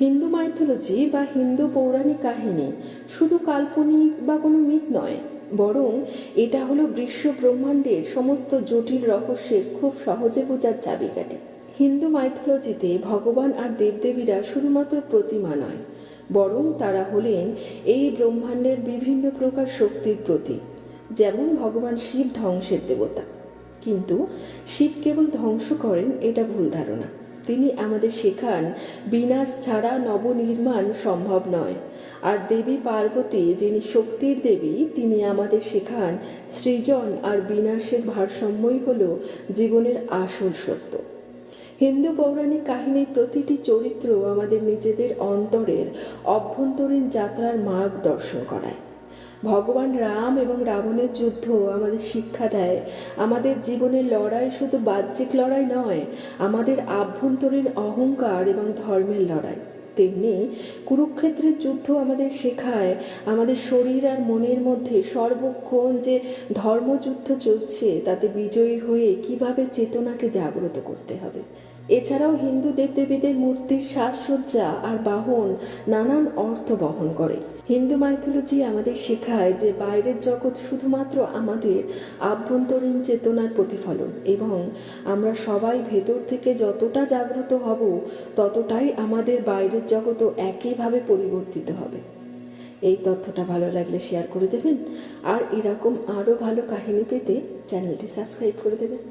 Hindu mythology বা হিন্দু পৌরাণিক কাহিনী শুধু কাল্পনিক বা কোনো মিথ নয়, বরং এটা হলো বিশ্ব ব্রহ্মাণ্ডের সমস্ত জটিল রহস্যের খুব সহজে বোঝার চাবিকাঠি। হিন্দু মাইথোলজিতে ভগবান আর দেবদেবীরা শুধুমাত্র প্রতিমা নয়, বরং তারা হলেন এই ব্রহ্মাণ্ডের বিভিন্ন প্রকার শক্তির প্রতীক, যেমন ভগবান শিব ধ্বংসের দেবতা। কিন্তু শিব কেবল ধ্বংস করেন এটা ভুল ধারণা। তিনি আমাদের শেখান, বিনাশ ছাড়া নবনির্মাণ সম্ভব নয়। আর দেবী পার্বতী, যিনি শক্তির দেবী, তিনি আমাদের শেখান, সৃজন আর বিনাশের ভারসাম্যই হল জীবনের আসল সত্য। হিন্দু পৌরাণিক কাহিনীর প্রতিটি চরিত্র আমাদের নিজেদের অন্তরের অভ্যন্তরীণ যাত্রার মার্গ দর্শন করায়। ভগবান রাম এবং রাবণের যুদ্ধ আমাদের শিক্ষা দেয়। আমাদের জীবনের লড়াই শুধু বাহ্যিক লড়াই নয়, আমাদের আভ্যন্তরীণ অহংকার এবং ধর্মের লড়াই। তেমনি কুরুক্ষেত্রের যুদ্ধ আমাদের শেখায়, আমাদের শরীর আর মনের মধ্যে সর্বক্ষণ যে ধর্মযুদ্ধ চলছে, তাতে বিজয়ী হয়ে কীভাবে চেতনাকে জাগ্রত করতে হবে? এছাড়াও হিন্দু দেবদেবীদের মূর্তির সাজসজ্জা আর বাহন নানান অর্থ বহন করে। হিন্দু মাইথোলজি আমাদের শেখায় যে বাইরের জগৎ শুধুমাত্র আমাদের আভ্যন্তরীণ চেতনার প্রতিফলন এবং আমরা সবাই ভেতর থেকে যতটা জাগ্রত হব, ততটাই আমাদের বাইরের জগৎও একইভাবে পরিবর্তিত হবে। এই তথ্যটা ভালো লাগলে শেয়ার করে দেবেন। আর এরকম আরও ভালো কাহিনী পেতে চ্যানেলটি সাবস্ক্রাইব করে দেবেন।